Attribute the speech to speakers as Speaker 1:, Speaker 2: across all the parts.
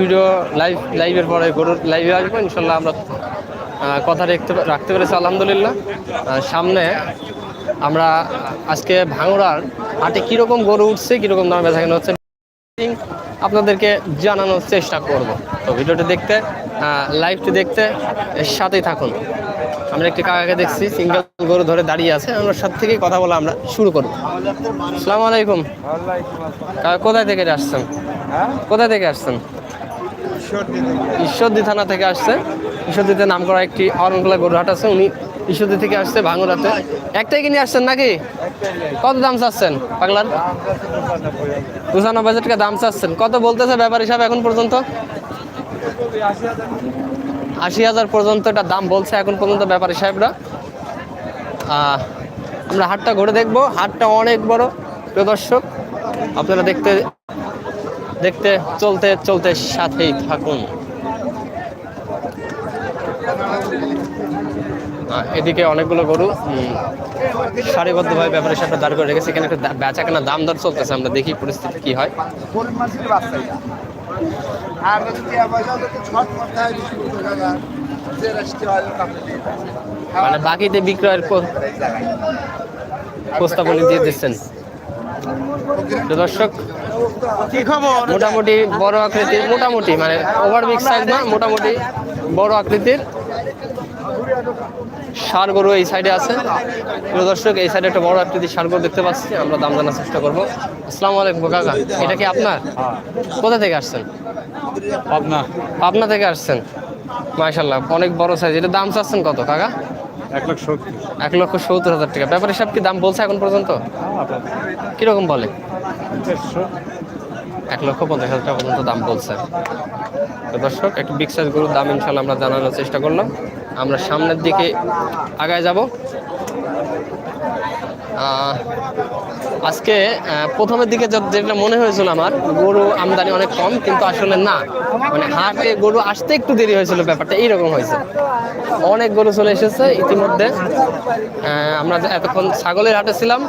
Speaker 1: Video live লাইভের পরে গরুর লাইভে আসব ইনশাল্লাহ আমরা কথা রাখতে রাখতে পেরেছি আলহামদুলিল্লাহ। সামনে আমরা আজকে ভাঙড়ার হাটে কীরকম গরু উঠছে কীরকম দামে বেচা কেনা হচ্ছে আপনাদেরকে জানানোর চেষ্টা করব। তো ভিডিওটি দেখতে লাইভটি দেখতে সাথেই থাকুন। আমরা একটি কাকাকে দেখছি সিঙ্গেল গরু ধরে দাঁড়িয়ে আছে আমার সাথে থেকেই কথা বলা আমরা শুরু করব। আসসালামু আলাইকুম। কোথায় থেকে আসছেন? কোথায় থেকে আসছেন? ঈশ্বরদী থানা থেকে আসছে। ঈশ্বরদীতে নাম করা একটি অরণগুলা গরুহাট আছে। উনি ঈশ্বরদী থেকে আসছে ভাঙুরাতে। একটাই কিনে আসছেন নাকি? কত দাম চাচ্ছেন পাগলার? পঁচানব্বই হাজার টাকা দাম চাচ্ছেন। কত বলতেছে ব্যাপার হিসাবে এখন পর্যন্ত? আশি হাজার পর্যন্ত এটা দাম বলছে এখন পর্যন্ত ব্যাপারী সাহেবরা। আমরা হাটটা ঘুরে দেখব। হাটটা অনেক বড়। প্রিয় দর্শক, আপনারা দেখতে দেখতে চলতে চলতে সাথেই থাকুন এদিকে অনেকগুলো গরু উম, সারিবদ্ধভাবে ব্যাপারে সাথে দাঁড় করে রেখেছে এখানে একটা বেচা কেনা দাম দর চলতেছে আমরা দেখি পরিস্থিতি কি হয়। মানে বাকিতে বিক্রয়ের। প্রস্তাবনী দিয়ে দিচ্ছেন দর্শক
Speaker 2: কি খবর?
Speaker 1: মোটামুটি বড় আকৃতির মোটামুটি মানে ওভার বিগ সাইজ না মোটামুটি বড় আকৃতির ষাড় গরু এই সাইডে আছে। দর্শক এই সাইডে একটা বড় আকৃতির ষাড় গরু দেখতে পাচ্ছি আমরা দাম জানার চেষ্টা করব। আসসালামু আলাইকুম কাকা এটা কি আপনার? কোথা থেকে আসছেন?
Speaker 3: পাবনা।
Speaker 1: পাবনা থেকে আসছেন। মাশাল্লাহ অনেক বড় সাইজ এটা দাম চাচ্ছেন কত কাকা?
Speaker 3: এক
Speaker 1: লক্ষ সত্তর হাজার টাকা। ব্যাপারে সব কি দাম বলছে এখন পর্যন্ত? কীরকম বলে? এক লক্ষ পঞ্চাশ হাজার টাকা পর্যন্ত দাম বলছে। তো দর্শক একটু বিগ সাইজ গরুর দাম ইনশাল্লাহ আমরা জানানোর চেষ্টা করলাম। আমরা সামনের দিকে আগায় যাব। আজকে প্রথমের দিকে যেটা মনে হয়েছিল আমার, গরু আমদানি অনেক কম, কিন্তু আসলে না। মানে হাটে গরু আসতে একটু দেরি হয়েছিল, ব্যাপারটা এইরকম হয়েছে। অনেক গরু চলে এসেছে ইতিমধ্যে। আমরা এতক্ষণ ছাগলের হাটে ছিলাম।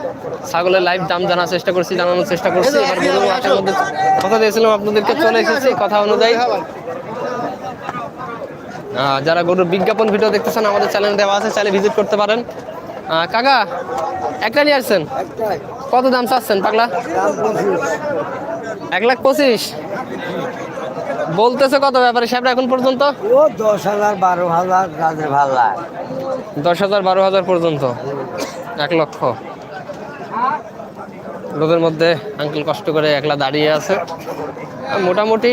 Speaker 1: ছাগলের লাইভ দাম জানার চেষ্টা করছি, জানানোর চেষ্টা করছি। এবার গরু হাটের মধ্যে কথা দিয়েছিলাম আপনাদেরকে, চলে এসেছি কথা অনুযায়ী। যারা গরুর বিজ্ঞাপন ভিডিও দেখতেছেন, আমাদের চ্যানেল দেওয়া আছে চ্যানেল ভিজিট করতে পারেন। কাকা, একটা নিয়ে আসছেন? কত দাম চাচ্ছেন পাগলা? এক লাখ পঁচিশ। বলতেছে কত ব্যাপারে সাহেবরা এখন পর্যন্ত?
Speaker 4: ও দশ হাজার বারো হাজার ভালো লাগে।
Speaker 1: দশ হাজার বারো হাজার পর্যন্ত। এক লক্ষ। রোদের মধ্যে আঙ্কেল কষ্ট করে একলা দাঁড়িয়ে আছে। মোটামুটি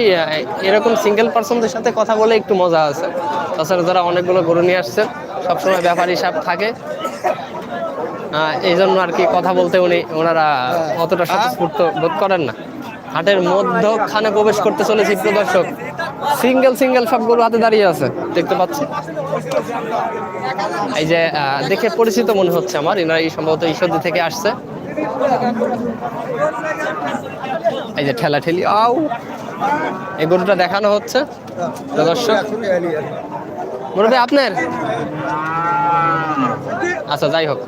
Speaker 1: এরকম সিঙ্গেল পার্সনদের সাথে কথা বলে একটু মজা আছে। তাছাড়া যারা অনেকগুলো গরু নিয়ে আসছেন সবসময় ব্যাপারী হিসাব থাকে। এই জন্য আর কি কথা বলতে উনি, ওনারা অতটা স্বতঃস্ফূর্ত বোধ করেন না। হাটের মধ্যখানে প্রবেশ করতে চলেছি প্রদর্শক সিঙ্গেল সিঙ্গেল সব গরু হাতে দাঁড়িয়ে আছে, দেখতে পাচ্ছি এই যে দেখে পরিচিত মনে হচ্ছে আমার, এনারা এই সম্ভবত ঈশ্বরদী থেকে আসছে। এই যে ঠেলা ঠেলি আউ! এই গরুটা দেখানো হচ্ছে দর্শক। মুরব্বী, আপনার? আচ্ছা যাই হোক।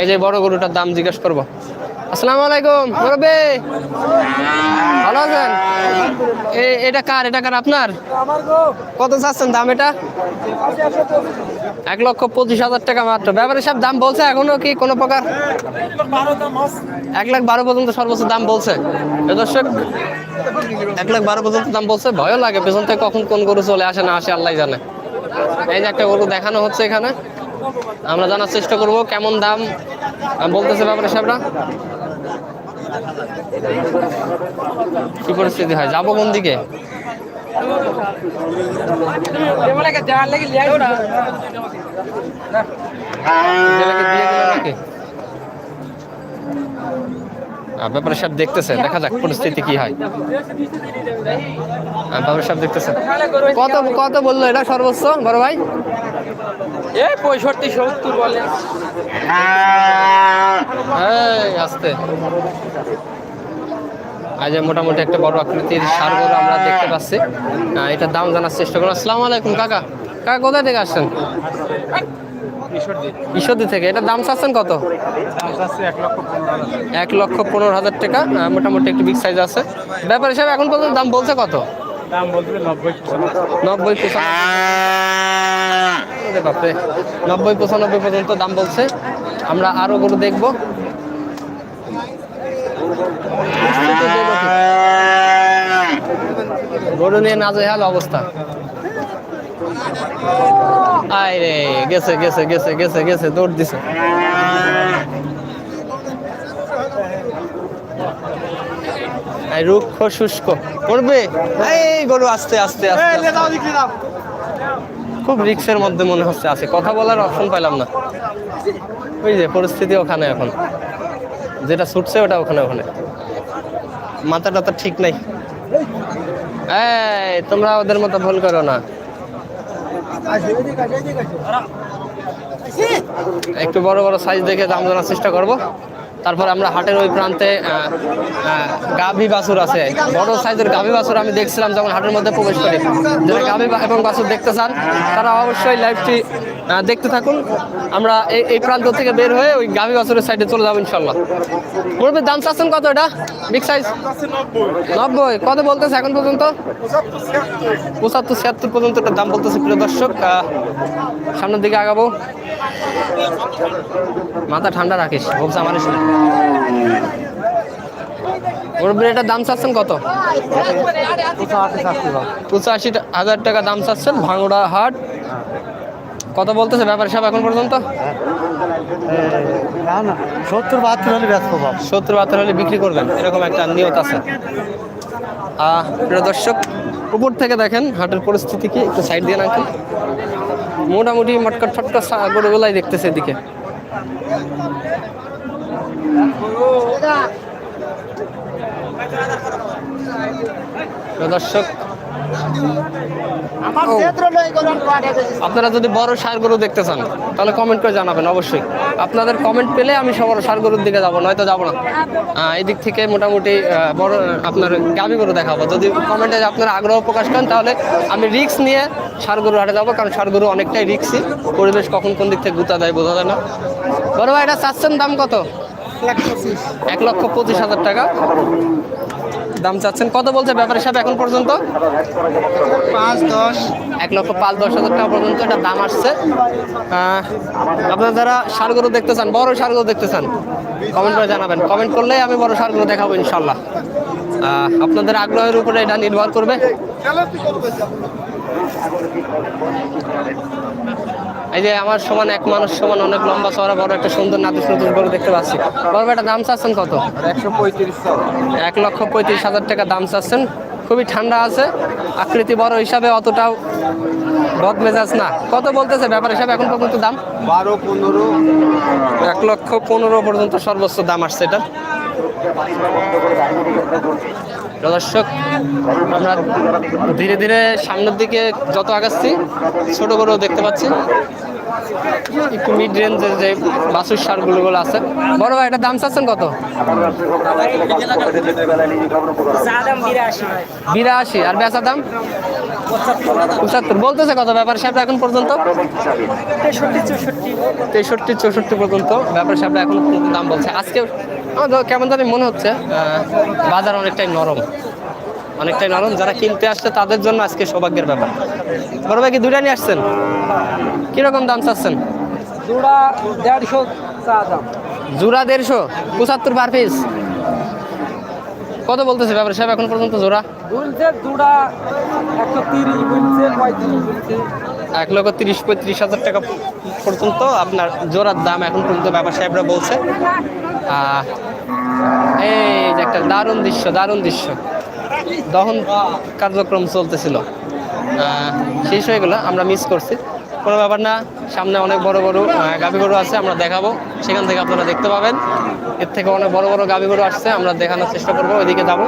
Speaker 1: এই যে বড় গরুটার দাম জিজ্ঞেস করব। আসসালামু আলাইকুম, মুরব্বী। ভালো আছেন? এটা কার? এটা কার আপনার? কত চাচ্ছেন দাম এটা? এক লক্ষ পঁচিশ হাজার টাকা মাত্র। ব্যাপারে সব দাম বলছে এখনও কি কোনো প্রকার? এক লাখ বারো পর্যন্ত সর্বোচ্চ দাম বলছে। দর্শক, এক লাখ বারো পর্যন্ত দাম বলছে। ভয়ও লাগে, পেছন থেকে কখন কোন গরু চলে আসে না আসে আল্লাহ জানে। এই যে একটা গরু দেখানো হচ্ছে এখানে। আমরা জানার চেষ্টা করব কেমন দাম বলতেছে ব্যাপারে সাহেবরা। কি পরিস্থিতি হয়? যাব কোন দিকে? দিয়ে দিল নাকি? আহ, ব্যাপারে সব দেখতেছে দেখা যাক পরিস্থিতি কি হয়। আহ, ব্যাপারে সব দেখতেছে কত কত বলল এটা সর্বোচ্চ বড় ভাই?
Speaker 5: এই পঁয়ষট্টি সত্তর বলে।
Speaker 1: এই আস্তে। আজ মোটামুটি একটা বড় আকৃতির সার গরু আমরা দেখতে পাচ্ছি। এটার দাম জানার চেষ্টা করুন আসসালামু আলাইকুম কাকা। কাকা কোথায় থেকে আসছেন? ঈশ্বরদী। থেকে। এটার দাম চাচ্ছেন কত? এক লক্ষ পনেরো হাজার। টাকা। মোটামুটি একটু বিগ সাইজ আছে। ব্যাপার হিসাবে এখন পর্যন্ত দাম বলছে কত?
Speaker 3: দাম নব্বই
Speaker 1: নব্বই বাপরে। নব্বই পঁচানব্বই পর্যন্ত দাম বলছে। আমরা আরও গরু দেখব। গরু নিয়ে নাজেহাল অবস্থা। আয় রে গেছে গেছে গেছে গেছে গেছে দৌড় দিছে। রুক্ষ শুষ্ক। করবে? এই গরু আস্তে আস্তে আস্তে। খুব রিক্সের মধ্যে মনে হচ্ছে আছে। কথা বলার অপশন পাইলাম না। ওই যে পরিস্থিতি ওখানে এখন। যেটা ছুটছে ওটা ওখানে ওখানে। মাথা তো ঠিক নাই। এই তোমরা ওদের মতো ভুল করো না। একটু বড় বড় সাইজ দেখে দাম জানার চেষ্টা করব। তারপর আমরা হাটের ওই প্রান্তে গাভী বাছুর আছে। বড় সাইজের গাভী বাছুর আমি দেখছিলাম যখন হাটের মধ্যে প্রবেশ করি। যারা গাভী এবং বাছুর দেখতে চান, তারা অবশ্যই লাইভটি দেখতে থাকুন। আমরা এই এই প্রান্ত থেকে বের হয়ে ওই গাভী বাছুরের সাইডে চলে যাব ইনশাল্লাহ বলবে দাম চাচ্ছেন কত এটা? বিগ সাইজ নব্বই। কত বলতেছে এখন পর্যন্ত? পঁচাত্তর, ছিয়াত্তর পর্যন্ত এটার দাম বলতেছে প্রিয় দর্শক। সামনের দিকে আগাবো। মাথা ঠান্ডা রাখিস হোপস আমার শুনে মুরব্বীর এটার দাম চাচ্ছেন কত? পঁচাশি হাজার টাকা দাম চাচ্ছেন ভাঙড়া হাট। কত বলতেছে ব্যাপারে সব এখন পর্যন্ত?
Speaker 4: সত্তর বাহাত্তর হলে ব্যস্ত
Speaker 1: সত্তর বাহাত্তর হলে বিক্রি করবেন এরকম একটা নিয়ত আছে। প্রিয় দর্শক উপর থেকে দেখেন হাটের পরিস্থিতি কি একটু সাইড দিয়ে রাখেন মোটামুটি মটকা ফটকা সা- গরুগুলাই দেখতেছে এদিকে। দর্শক আপনারা যদি বড় সার গরু দেখতে চান তাহলে কমেন্ট করে জানাবেন অবশ্যই। আপনাদের কমেন্ট পেলে আমি সবার সার গরুর দিকে যাব নয়তো যাব না। এই দিক থেকে মোটামুটি বড় আপনার গাভি গরু দেখাবো। যদি কমেন্টে আপনারা আগ্রহ প্রকাশ করেন তাহলে আমি রিক্স নিয়ে সার গরু হাটে যাব কারণ সার গরু অনেকটাই রিক্সি পরিবেশ কখন কোন দিক থেকে গুতা দেয় বোঝা যায় না। বড় ভাই এটা চাচ্ছেন দাম কত? এক লক্ষ পঁচিশ। হাজার টাকা। দাম চাচ্ছেন কত বলছে ব্যাপারের সাথে এখন পর্যন্ত?
Speaker 2: পাঁচ দশ
Speaker 1: এক লক্ষ পাঁচ, দশ হাজার টাকা পর্যন্ত এটা দাম আসছে। আপনারা যারা সারগুলো দেখতে চান, বড় সারগুলো দেখতে চান কমেন্ট করে জানাবেন। কমেন্ট করলে আমি বড় সারগুলো দেখাবো ইনশাল্লাহ। আপনাদের আগ্রহের উপরে এটা নির্ভর করবে। এই যে আমার সমান এক মানুষ সমান অনেক লম্বা চওড়া বড় একটা সুন্দর নাদুস নতুন গরু দেখতে পাচ্ছি। বড় একটা দাম চাচ্ছেন কত?
Speaker 2: একশো পঁয়ত্রিশ
Speaker 1: এক লক্ষ পঁয়ত্রিশ হাজার টাকা দাম চাচ্ছেন। খুবই ঠান্ডা আছে। আকৃতি বড় হিসাবে অতটাও বদমেজাজ না। কত বলতেছে ব্যাপার হিসাবে এখন পর্যন্ত দাম?
Speaker 2: বারো পনেরো।
Speaker 1: এক লক্ষ পনেরো পর্যন্ত সর্বোচ্চ দাম আসছে এটা। দর্শক আমরা ধীরে ধীরে সামনের দিকে যত আগাচ্ছি ছোট গরু দেখতে পাচ্ছি। একটু মিড রেঞ্জের যে বাসুর আছে। বড় ভাই, এটার দাম চাচ্ছেন কত? বিরাশি। আর দাম? পঁচাত্তর। বলতেছে কত? ব্যাপার এখন পর্যন্ত? তেষট্টি, চৌষট্টি পর্যন্ত। ব্যাপার সাহেব এখন দাম বলছে। আজকে আমার কেমন জানি মনে হচ্ছে বাজার অনেকটাই নরম। অনেকটাই নরম। যারা কিনতে আসছে তাদের জন্য আজকে সৌভাগ্যের ব্যাপার। বড় ভাই কি দুইটা নিয়ে আসছেন? কীরকম দাম চাচ্ছেন?
Speaker 5: জোড়া দেড়শো চা দাম।
Speaker 1: জোড়া দেড়শো? পঁচাত্তর পার পিস কত বলতেছে ব্যাপার সাহেব এখন পর্যন্ত জোড়া?
Speaker 5: বলছে জোড়া একশো তিরিশ বলছে পঁয়ত্রিশ বলছে।
Speaker 1: এক লক্ষ তিরিশ পঁয়ত্রিশ হাজার টাকা পর্যন্ত আপনার জোড়ার দাম এখন পর্যন্ত ব্যবসা সাহেবরা বলছে। এই যে একটা দারুণ দৃশ্য দারুণ দৃশ্য। দহন কার্যক্রম চলতেছিল। আহ, শেষ হয়ে গেলো আমরা মিস করছি। কোনো ব্যাপার না সামনে অনেক বড় বড় গাভী গরু আছে আমরা দেখাবো। সেখান থেকে আপনারা দেখতে পাবেন। এর থেকে অনেক বড় বড় গাভী গরু আসছে আমরা দেখানোর চেষ্টা করব ওইদিকে যাব।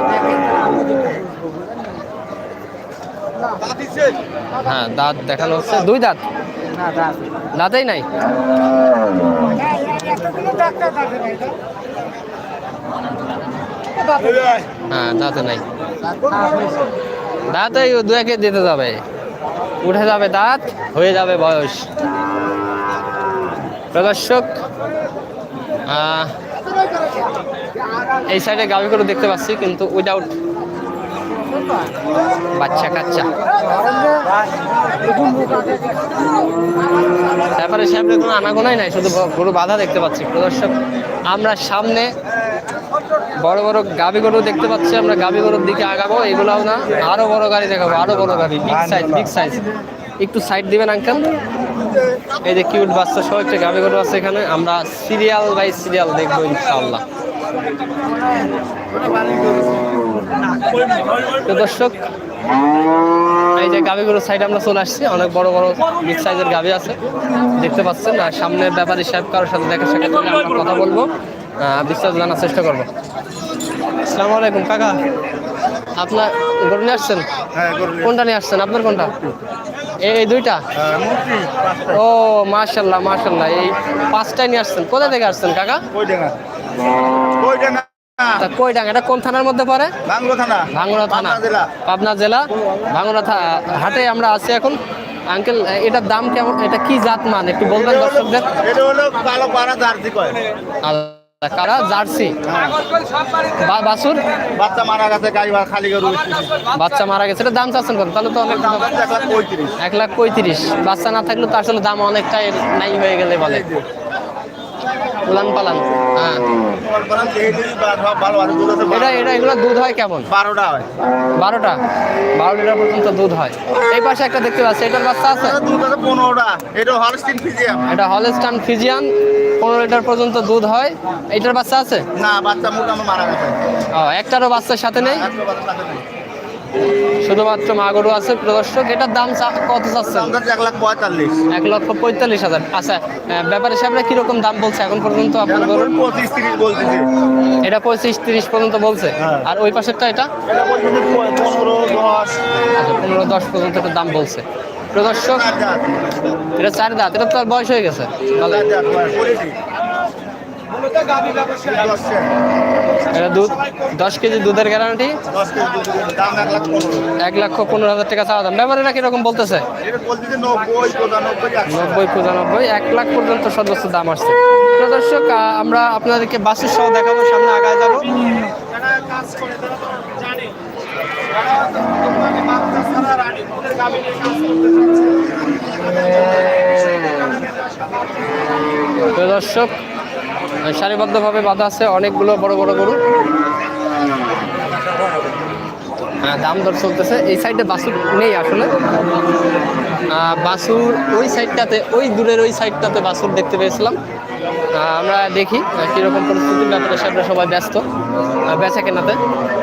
Speaker 1: হ্যাঁ দাঁত দেখানো হচ্ছে। দুই দাঁত? দাঁতেই নাই? হ্যাঁ দাঁতে নাই। দাঁত এই দু একে দিতে যাবে। উঠে যাবে দাঁত, হয়ে যাবে বয়স। প্রদর্শক এই সাইডে গাভি করে দেখতে পাচ্ছি, কিন্তু উইদাউট বাচ্চা কাচ্চা। তারপরে সামনে কোনো আনাগোনাই নাই, শুধু গরু বাধা দেখতে পাচ্ছি। প্রদর্শক, আমরা সামনে বড় বড় গাবি গরু দেখতে পাচ্ছি আমরা গাবি গরুর দিকে আগাবো এগুলাও না আরও বড় গাড়ি দেখাবো আরও বড় গাড়ি বিগ সাইজ বিগ সাইজ একটু সাইড দিবেন আঙ্কেল এই যে কিউট বাচ্চা সহ একটা গাবি গরু আছে এখানে আমরা সিরিয়াল বাই সিরিয়াল দেখব ইনশাআল্লাহ। তো দর্শক এই যে গাভী গরুর সাইডে আমরা চলে আসছি অনেক বড় বড় বিগ সাইজের গাভী আছে দেখতে পাচ্ছেন। আর সামনে ব্যাপারী সাহেব কারোর সাথে দেখা সাক্ষাৎ আমরা কথা বলব। বিস্তারিত জানার চেষ্টা করব। আসসালামু আলাইকুম কাকা। আপনার গরু নিয়ে আসছেন?
Speaker 3: হ্যাঁ
Speaker 1: কোনটা নিয়ে আসছেন? আপনার কোনটা? এই দুইটা? ও মাশাল্লাহ মাশাল্লাহ এই পাঁচটায় নিয়ে আসছেন। কোথা থেকে আসছেন কাকা?
Speaker 3: কই
Speaker 1: এটা কোন থানার মধ্যে পড়ে?
Speaker 3: থানা। পাবনা জেলা।
Speaker 1: থা- হাটে আমরা আছি এখন। আঙ্কেল এটার দাম কেমন? এটা কি জাত মান? একটু বলবেন দর্শকদের।
Speaker 3: এটা হলো কালো পাড়া জার্সি কয়।
Speaker 1: আল্লাহ, কারা? জার্সি। বা- বাছুর?
Speaker 3: বাচ্চা মারা গেছে খালি গরু
Speaker 1: বাচ্চা মারা গেছে এটা দাম চাচ্ছেন কত? তাহলে তো অনেক
Speaker 3: এক লাখ পঁয়ত্রিশ।
Speaker 1: বাচ্চা না থাকলে তো আসলে দাম অনেকটাই নাই হয়ে গেলে বলে। উলান পালান। হ্যাঁ। এটা এটা এগুলো দুধ হয় কেমন?
Speaker 3: বারোটা হয়।
Speaker 1: বারোটা? বারো লিটার পর্যন্ত দুধ হয়। এই পাশে একটা দেখতে পাচ্ছি এটার বাচ্চা আছে?
Speaker 3: পনেরোটা। এটা হলস্টিন ফিজিয়াম
Speaker 1: এটা হলস্টান ফিজিয়ান পনেরো লিটার পর্যন্ত দুধ হয়। বাচ্চা আছে?
Speaker 3: না বাচ্চা মোটামুটি মারা গেছে।
Speaker 1: ও একটারও বাচ্চার সাথে নেই। শুধুমাত্র মাগরু আছে প্রদর্শক এটার দাম চা- কত
Speaker 3: যাচ্ছে এক লাখ পঁয়তাল্লিশ।
Speaker 1: এক লক্ষ পঁয়তাল্লিশ হাজার। আচ্ছা ব্যাপারে সাহেবরা কীরকম দাম বলছে এখন পর্যন্ত আপনার গরুর
Speaker 3: পঁচিশ তিরিশ বলতেছে।
Speaker 1: এটা পঁচিশ তিরিশ পর্যন্ত বলছে।
Speaker 3: হ্যাঁ।
Speaker 1: আর ওই পাশেরটা এটা?
Speaker 3: এটা পনেরো দশ।
Speaker 1: আচ্ছা পনেরো দশ পর্যন্ত একটা দাম বলছে। প্রদর্শক এটা চার দাঁত এটা তো আর বয়স হয়ে গেছে। ভালো এটা দুধ, দশ কেজি দুধের গ্যারান্টি
Speaker 3: এক
Speaker 1: লক্ষ পনেরো হাজার টাকা চাওয়া দাম। ব্যাপারীরা কীরকম বলতেছে?
Speaker 3: নব্বই, পঁচানব্বই,
Speaker 1: এক লাখ পর্যন্ত সর্বোচ্চ দাম আসছে। দর্শক আমরা আপনাদেরকে বাসের সহ দেখাবো, সামনে আগায় যাব। দর্শক সারিবদ্ধভাবে বাঁধা আছে অনেকগুলো বড় বড় গরু। হ্যাঁ দাম দর চলতেছে। এই সাইডে বাসুর নেই আসলে। বাসুর ওই সাইডটাতে, ওই দূরের ওই সাইডটাতে বাসুর দেখতে পেয়েছিলাম। আমরা দেখি কীরকম পরিস্থিতির ব্যাপারে সাহেবরা সবাই ব্যস্ত বেচা কেনাতে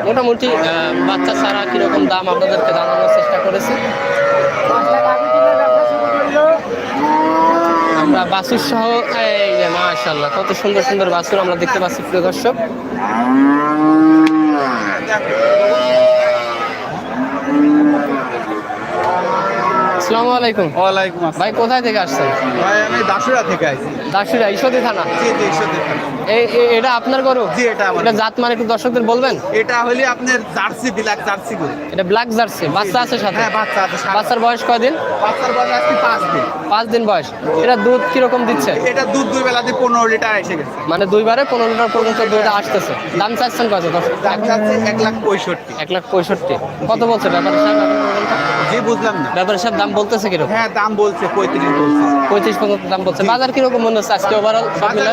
Speaker 1: মোটামুটি বাচ্চা ছাড়া কীরকম দাম, আপনাদেরকে জানানোর চেষ্টা করেছি। আমরা বাসুর সহ এই যে মাশাল্লাহ কত সুন্দর সুন্দর বাসুর আমরা দেখতে পাচ্ছি প্রিয় দর্শক। আসসালামু আলাইকুম।
Speaker 3: ওয়ালাইকুম
Speaker 1: ভাই কোথায় থেকে আসছেন?
Speaker 3: ভাই আমি দাসুরা থেকে আইছি।
Speaker 1: দাসুরা ঈশ্বরদী থানা?
Speaker 3: জি জি
Speaker 1: এটা আপনার গরু?
Speaker 3: জি, এটা আমার।
Speaker 1: এটা জাত মানে একটু দর্শকদের বলবেন?
Speaker 3: এটা হলে আপনার জার্সি বিলাক জার্সি গরু।
Speaker 1: এটা ব্ল্যাক জার্সি বাচ্চা আছে সাথে?
Speaker 3: হ্যাঁ বাচ্চা আছে
Speaker 1: বাচ্চার বয়স কয়দিন?
Speaker 3: বাচ্চার বয়স আজকে পাঁচ দিন।
Speaker 1: পাঁচ দিন বয়স। এটা দুধ দিচ্ছে?
Speaker 3: এটা দুধ দুই বেলা দিয়ে পনেরো লিটার এসে গেছে।
Speaker 1: মানে দুইবারে পনেরো লিটার পর্যন্ত দুধটা আসতেছে। দাম চাচ্ছেন কত?
Speaker 3: দাম এক লাখ পঁয়ষট্টি।
Speaker 1: এক লাখ পঁয়ষট্টি। কত বলছে? ব্যাপারে সাহেব
Speaker 3: জি বুঝলাম না।
Speaker 1: ব্যাপারে সাহেব দাম বলতেছে কীরকম?
Speaker 3: হ্যাঁ দাম বলছে পঁয়ত্রিশ বলছে।
Speaker 1: পঁয়ত্রিশ পর্যন্ত দাম বলছে। বাজার কীরকম মনে হচ্ছে আজকে ওভারঅল সব মিলে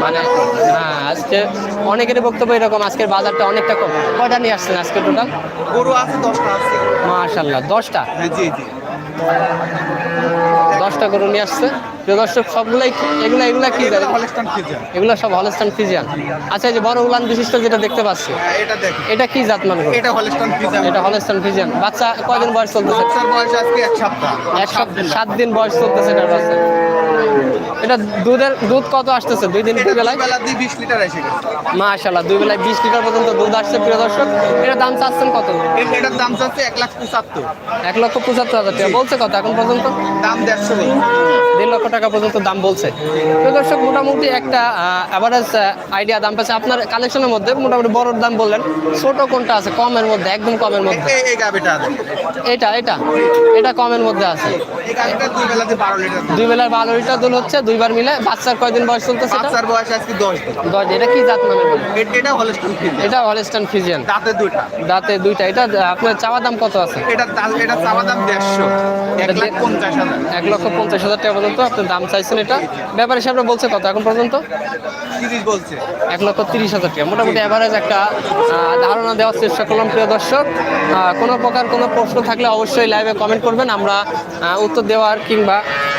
Speaker 1: মানে হ্যাঁ আজকে অনেকেরই বক্তব্য এরকম আজকের বাজারটা অনেকটা কম। কয়টা নিয়ে আসছেন আজকে টোটাল
Speaker 3: গরু আছে দশটা আছে।
Speaker 1: মাশাল্লাহ দশটা?
Speaker 3: হ্যাঁ জি জি।
Speaker 1: দশটা গরু নিয়ে আসছে। প্রিয় দর্শক সবগুলাই এগুলা এগুলা কি এগুলো সব হলস্টান ফিজিয়ান। আচ্ছা যে বড় উলান বিশিষ্ট যেটা দেখতে পাচ্ছি
Speaker 3: হ্যাঁ এটা
Speaker 1: কি জাত মান?
Speaker 3: এটা হলস্টান ফিজিয়ান।
Speaker 1: এটা হলস্টান ফিজিয়ান। বাচ্চা কয়দিন বয়স চলতেছে?
Speaker 3: বয়স আজকে এক সপ্তাহ।
Speaker 1: এক সপ্তাহ সাত দিন বয়স চলতেছে এটার বাচ্চা। এটা দুধের দুধ কত আসতেছে? দুই দিন দুই বেলায়?
Speaker 3: বিশ লিটার এসে
Speaker 1: মাশাল্লাহ দুই বেলায় বিশ লিটার পর্যন্ত দুধ আসছে প্রিয় দর্শক। এটার দাম চাচ্ছেন কত?
Speaker 3: এটার দাম চাচ্ছে এক লাখ পঁচাত্তর।
Speaker 1: এক লক্ষ পঁচাত্তর হাজার টাকা। বলছে কত এখন পর্যন্ত?
Speaker 3: দাম দেড়শো
Speaker 1: দেড় লক্ষ টাকা পর্যন্ত দাম বলছে। প্রিয় দর্শক মোটামুটি একটা অ্যাভারেজ আইডিয়া দাম পাচ্ছে। আপনার কালেকশনের মধ্যে মোটামুটি বড়র দাম বললেন। ছোট কোনটা আছে? কমের মধ্যে একদম কমের মধ্যে। এটা এটা? এটা কমের মধ্যে আছে।
Speaker 3: দুই
Speaker 1: বেলার বারো লিটার দুল হচ্ছে দুইবার মিলে। বাচ্চার কয়দিন বয়স চলতেছে
Speaker 3: বাচ্চার বয়স আজকে দশ দিন।
Speaker 1: দশ এটা কি জাত মানে
Speaker 3: এটা হলস্টন ফিজিয়ান
Speaker 1: এটা হলস্টান ফিজিয়ান
Speaker 3: দাঁতে দুইটা।
Speaker 1: দাঁতে দুইটা। এটা আপনার চাওয়া দাম কত আছে?
Speaker 3: এটা এটা চাওয়া দাম দেড়শো। এক লাখ পঞ্চাশ হাজার।
Speaker 1: এক লক্ষ পঞ্চাশ হাজার টাকা পর্যন্ত আপনি দাম চাইছেন এটা। ব্যাপারে সাহেবরা বলছে কত এখন পর্যন্ত?
Speaker 3: তিরিশ বলছে।
Speaker 1: এক লক্ষ তিরিশ হাজার টাকা। মোটামুটি অ্যাভারেজ একটা ধারণা দেওয়ার চেষ্টা করলাম প্রিয় দর্শক। কোনো প্রকার কোনো প্রশ্ন থাকলে অবশ্যই লাইভে কমেন্ট করবেন। আমরা উত্তর দেওয়ার কিংবা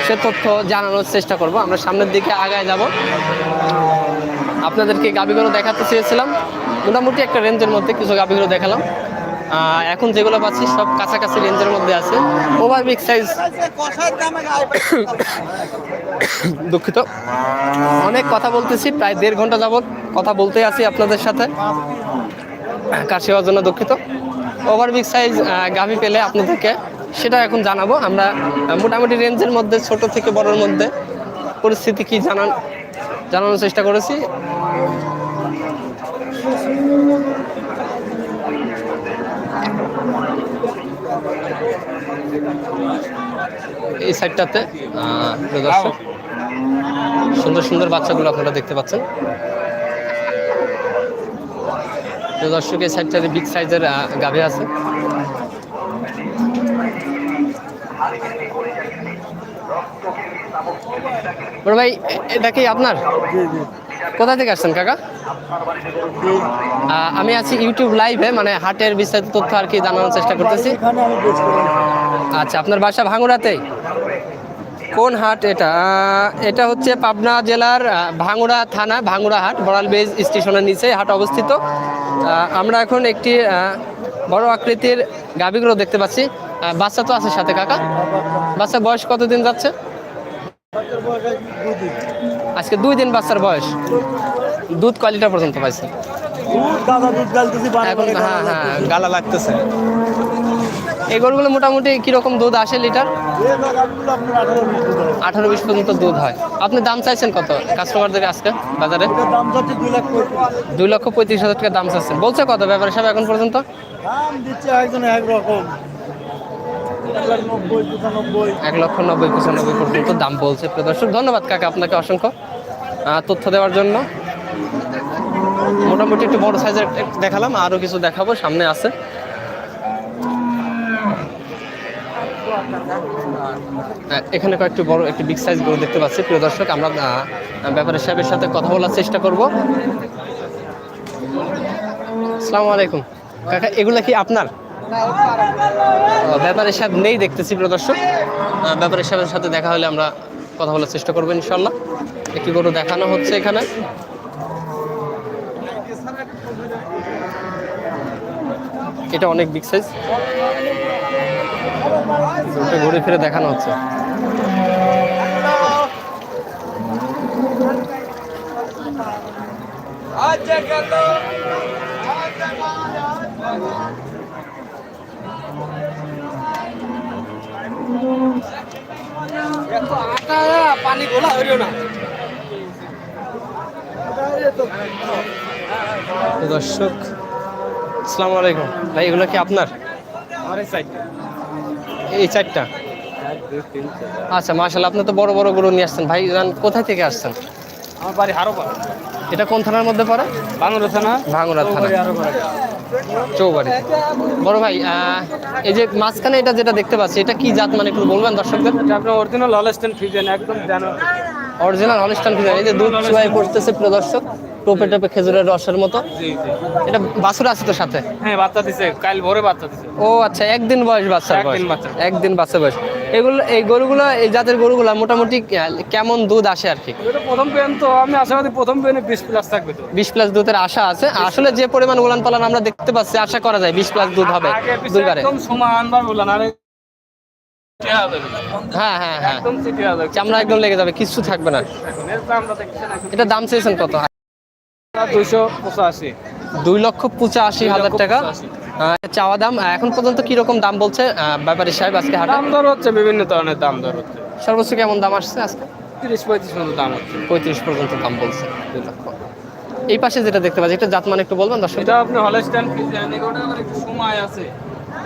Speaker 1: সে তথ্য জানানোর চেষ্টা করব। আমরা সামনের দিকে আগায় যাব। আপনাদেরকে গাবিগুলো দেখাতে চেয়েছিলাম। মোটামুটি একটা রেঞ্জের মধ্যে কিছু গাবিগুলো দেখালাম। এখন যেগুলো পাচ্ছি সব কাছাকাছি রেঞ্জের মধ্যে আছে। ওভার বিগ সাইজ দুঃখিত। অনেক কথা বলতেছি, প্রায় দেড় ঘণ্টা যাবত কথা বলতে আছি আপনাদের সাথে। কাশি হওয়ার জন্য দুঃখিত। ওভার বিগ সাইজ গাভি পেলে আপনাদেরকে সেটা এখন জানাব। আমরা মোটামুটি রেঞ্জের মধ্যে, ছোট থেকে বড়র মধ্যে পরিস্থিতি কি জানান জানানোর চেষ্টা করেছি। এই সাইডটাতে দর্শক, সুন্দর সুন্দর বাচ্চাগুলো আপনারা দেখতে পাচ্ছেন। দর্শক, এই সাইডটাতে বিগ সাইজের গাভী আছে। বড় ভাই এটা কি আপনার? কোথা থেকে আসছেন কাকা? আমি আছি ইউটিউব লাইভে মানে হাটের বিস্তারিত তথ্য আর কি জানানোর চেষ্টা করতেছি। আচ্ছা আপনার বাসা ভাঙুড়াতেই কোন হাট এটা? এটা হচ্ছে পাবনা জেলার ভাঙুড়া থানা ভাঙুড়া হাট বড়াল বেজ স্টেশনের নিচে হাট অবস্থিত। আমরা এখন একটি বড় আকৃতির গাভীগুলো দেখতে পাচ্ছি। বাচ্চা তো আছে সাথে কাকা। বাচ্চার বয়স কতদিন যাচ্ছে? আজকে দুই দিন বাচ্চার বয়স। দুধ কোয়ালিটা পর্যন্ত পাইছে। হ্যাঁ
Speaker 4: গালা
Speaker 1: হ্যাঁ। গালা লাগতেছে। এই গরুগুলো মোটামুটি কীরকম দুধ আসে লিটার?
Speaker 4: আঠারো বিশ
Speaker 1: পর্যন্ত দুধ হয়। আপনি দাম চাইছেন কত কাস্টমারদের আজকে বাজারে?
Speaker 4: দুই
Speaker 1: লক্ষ পঁয়ত্রিশ হাজার টাকা দাম চাচ্ছেন। বলছে কত ব্যাপারে সব এখন পর্যন্ত?
Speaker 4: দাম দিচ্ছে একজন এক রকম। এক
Speaker 1: লক্ষ নব্বই, পঁচানব্বই পর্যন্ত দাম বলছে প্রিয় দর্শক। ধন্যবাদ কাকা আপনাকে অসংখ্য তথ্য দেওয়ার জন্য। মোটামুটি একটু বড় সাইজের দেখালাম আরও কিছু দেখাবো, সামনে আছে। এখানে কয়েকটি বড়, একটি বিগ সাইজ গরু দেখতে পাচ্ছি প্রিয় দর্শক। আমরা ব্যাপারী সাহেবের সাথে কথা বলার চেষ্টা করব। আসসালামু আলাইকুম। কাকা, এগুলা কি আপনার? ব্যাপারের সাহেব নেই দেখতেছি, প্রিয় দর্শক। ব্যাপারের সাহেবের সাথে দেখা হলে আমরা কথা বলার চেষ্টা করব ইনশাল্লাহ একটি গরু দেখানো হচ্ছে এখানে। এটা অনেক বিগ সাইজ ঘুরে ফিরে দেখানো হচ্ছে।
Speaker 5: পানি গোলা হইল না
Speaker 1: দর্শক আসসালামু আলাইকুম। ভাই এগুলো কি আপনার?
Speaker 5: এই
Speaker 1: চারটা? আচ্ছা মার্শাল্লাহ আপনি তো বড় বড় গরু নিয়ে আসছেন। ভাই জান কোথায় থেকে আসছেন?
Speaker 5: আমার বাড়ি হারোপা
Speaker 1: এটা কোন থানার মধ্যে পড়ে?
Speaker 5: বাংলা থানা।
Speaker 1: ভাঙুরা থানা। চৌবাড়ি। বড় ভাই এই যে মাঝখানে এটা যেটা দেখতে পাচ্ছি এটা কি জাত মানে একটু বলবেন দর্শকদের?
Speaker 5: আপনার অরিজিনাল হলস্টেন ফিজেন একদম জানো
Speaker 1: অরিজিনাল হলিস্টান এই যে দুধ চুয়াই পড়তেছে প্রিয় দর্শক টোপে টোপে খেজুরের রসের মতো। এটা বাছুর আছে তো সাথে?
Speaker 5: হ্যাঁ বাচ্চা দিছে কাল ভোরে বাচ্চা দিছে।
Speaker 1: ও আচ্ছা একদিন বয়স বাচ্চার
Speaker 5: একদিন বাচ্চা।
Speaker 1: একদিন বাচ্চা বয়স। এগুলো এই গরুগুলো এই জাতের গরুগুলো মোটামুটি কেমন দুধ আসে আর কি?
Speaker 5: প্রথম পেন তো আমি আশাবাদী প্রথম পেনে বিশ প্লাস থাকবে তো
Speaker 1: বিশ প্লাস দুধের আশা আছে। আসলে যে পরিমাণ উলান পালান আমরা দেখতে পাচ্ছি আশা করা যায় বিশ প্লাস দুধ হবে দুইবারে।
Speaker 5: একদম আরে
Speaker 1: হ্যাঁ হ্যাঁ হ্যাঁ। চামড়া একদম লেগে যাবে কিছু থাকবে না। এটা দাম চেয়েছেন কত?
Speaker 5: দুইশো পঁচাশি।
Speaker 1: দুই লক্ষ পঁচাশি হাজার টাকা। চাওয়া দাম এখন পর্যন্ত কি রকম দাম বলছে ব্যাপারী সাহেব আজকে হাটে?
Speaker 5: দাম দর হচ্ছে বিভিন্ন ধরনের দাম দর হচ্ছে।
Speaker 1: সর্বোচ্চ কেমন দাম আসছে আজকে?
Speaker 5: তিরিশ পঁয়ত্রিশ মতো দাম হচ্ছে।
Speaker 1: পঁয়ত্রিশ পর্যন্ত দাম বলছে। এই পাশে যেটা দেখতে পাচ্ছি এটা জাত মানে একটু বলবেন দর্শক?
Speaker 5: এটা আপনি হলস্টাইন ফিজিয়ান এগুলো একটু সময় আছে।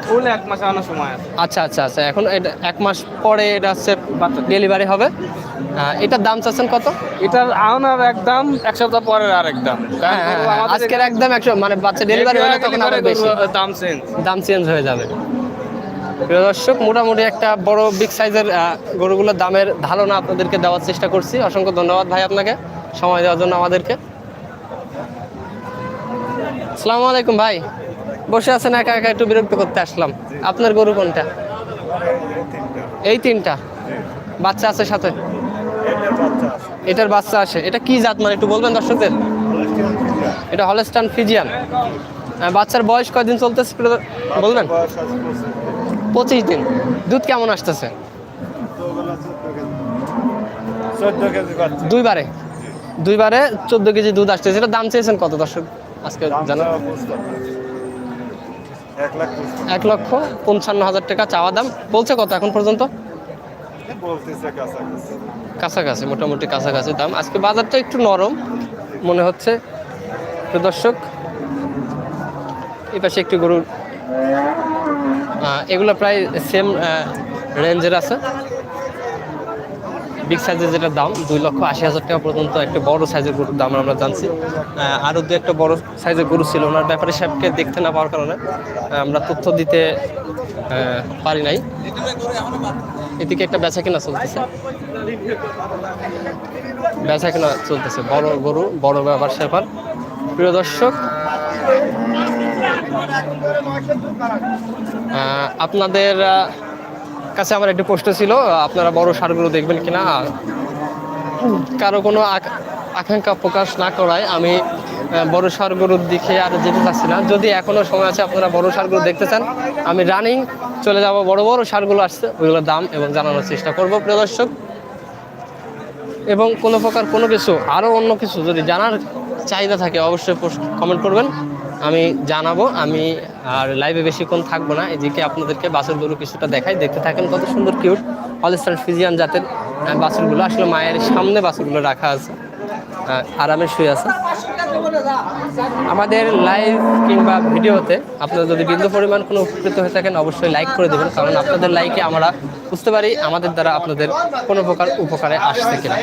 Speaker 5: ফুল এক মাস আনার সময় আছে।
Speaker 1: আচ্ছা আচ্ছা আচ্ছা এখন এটা এক মাস পরে এটা হচ্ছে ডেলিভারি হবে? এটার দাম চাচ্ছেন কত?
Speaker 5: এটার আনার একদম এক সপ্তাহ পরের আর একদম
Speaker 1: হ্যাঁ, হ্যাঁ, হ্যাঁ, আজকের একদম একশো মানে বাচ্চা ডেলিভারি হলে তখন আরও বেশি।
Speaker 5: দাম চেঞ্জ
Speaker 1: দাম চেঞ্জ হয়ে যাবে। প্রিয় দর্শক মোটামুটি একটা বড় বিগ সাইজের গরুগুলোর দামের ধারণা আপনাদেরকে দেওয়ার চেষ্টা করছি। অসংখ্য ধন্যবাদ ভাই আপনাকে সময় দেওয়ার জন্য আমাদেরকে। আসসালামু আলাইকুম ভাই। বসে আছেন একা একা একটু বিরক্ত করতে আসলাম। আপনার গরু কোনটা? এই তিনটা। বাচ্চা আছে সাথে? এটার বাচ্চা আসে এটা কি জাত মানে একটু বলবেন দর্শকদের? এটা হলস্টান ফিজিয়ান বাচ্চার বয়স কয়দিন চলতেছে বলবেন? পঁচিশ দিন। দুধ কেমন আসতেছে? দুইবারে? দুইবারে চোদ্দ কেজি দুধ আসতেছে। এটা দাম চেয়েছেন কত দর্শক? আজকে জানো
Speaker 4: এক
Speaker 1: লক্ষ পঞ্চান্ন হাজার টাকা চাওয়া দাম। বলছে কত এখন পর্যন্ত?
Speaker 4: কাছাকাছি,
Speaker 1: মোটামুটি কাছাকাছি দাম। আজকে বাজারটা একটু নরম, মনে হচ্ছে। দর্শক এই পাশে একটি গরুর এগুলো প্রায় সেম রেঞ্জের আছে। বিগ সাইজের যেটা দাম, দুই লক্ষ আশি হাজার টাকা পর্যন্ত একটা বড় সাইজের গরুর দাম আমরা জানছি। আরও দু একটা বড় সাইজের গরু ছিল ওনার ব্যাপারে সাহেবকে দেখতে না পাওয়ার কারণে, আমরা তথ্য দিতে পারি নাই। এদিকে একটা বেচা কিনা চলতেছে। বেচা কেনা চলতেছে, বড় গরু, বড় ব্যাপার স্যাপার। প্রিয় দর্শক আপনাদের কাছে আমার একটি প্রশ্ন ছিল, আপনারা বড় সারগুলো দেখবেন কিনা? কারও কোনো আক- আকাঙ্ক্ষা প্রকাশ না করায় আমি বড় সারগুলোর দিকে আর যেতে চাচ্ছি না। যদি এখনও সময় আছে আপনারা বড় সারগুলো দেখতে চান আমি রানিং চলে যাব বড় বড় সারগুলো আসছে ওইগুলোর দাম এবং জানানোর চেষ্টা করব প্রিয় দর্শক। এবং কোনো প্রকার কোনো কিছু আরও অন্য কিছু যদি জানার চাহিদা থাকে অবশ্যই কমেন্ট করবেন। আমি জানাব আমি আর লাইভে বেশিক্ষণ থাকব না এদিকে আপনাদেরকে বাসের গরু কিছুটা দেখাই। দেখতে থাকেন কত সুন্দর কিউট হলস্টার ফিজিয়ান জাতের আহ, বাছুরগুলো। আসলে মায়ের সামনে বাছুরগুলো রাখা আছে। আরামে শুয়ে আছে। আমাদের লাইভ কিংবা ভিডিওতে আপনারা যদি বিন্দু পরিমাণ কোনো উপকৃত হয়ে থাকেন, অবশ্যই লাইক করে দেবেন, কারণ আপনাদের লাইকে আমরা বুঝতে পারি আমাদের দ্বারা আপনাদের কোনো প্রকার উপকারে আসছে কিনা।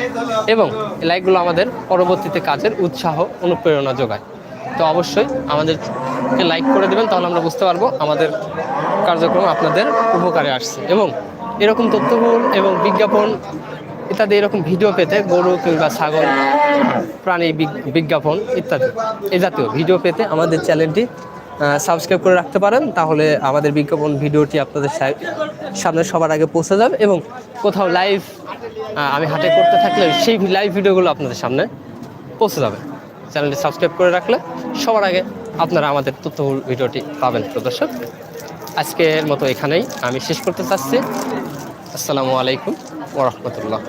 Speaker 1: এবং এই লাইকগুলো আমাদের পরবর্তীতে কাজের উৎসাহ, অনুপ্রেরণা যোগায়। তো অবশ্যই আমাদেরকে লাইক করে দেবেন, তাহলে আমরা বুঝতে পারব আমাদের কার্যক্রম আপনাদের উপকারে আসছে। এবং এরকম তথ্যবহুল এবং বিজ্ঞাপন ইত্যাদি এরকম ভিডিও পেতে গরু কিংবা ছাগল, প্রাণী বিজ্ঞাপন ইত্যাদি। এই জাতীয় ভিডিও পেতে আমাদের চ্যানেলটি সাবস্ক্রাইব করে রাখতে পারেন, তাহলে আমাদের বিজ্ঞাপন ভিডিওটি আপনাদের সামনে সবার আগে পৌঁছে যাবে এবং কোথাও লাইভ আমি হাটে করতে থাকলে সেই লাইভ ভিডিওগুলো আপনাদের সামনে পৌঁছে যাবে। চ্যানেলটি সাবস্ক্রাইব করে রাখলে সবার আগে আপনারা আমাদের তথ্যবহুল ভিডিওটি পাবেন প্রদর্শক। আজকের মতো এখানেই আমি শেষ করতে চাচ্ছি। আসসালামু আলাইকুম। ওরহমতুল্লাহ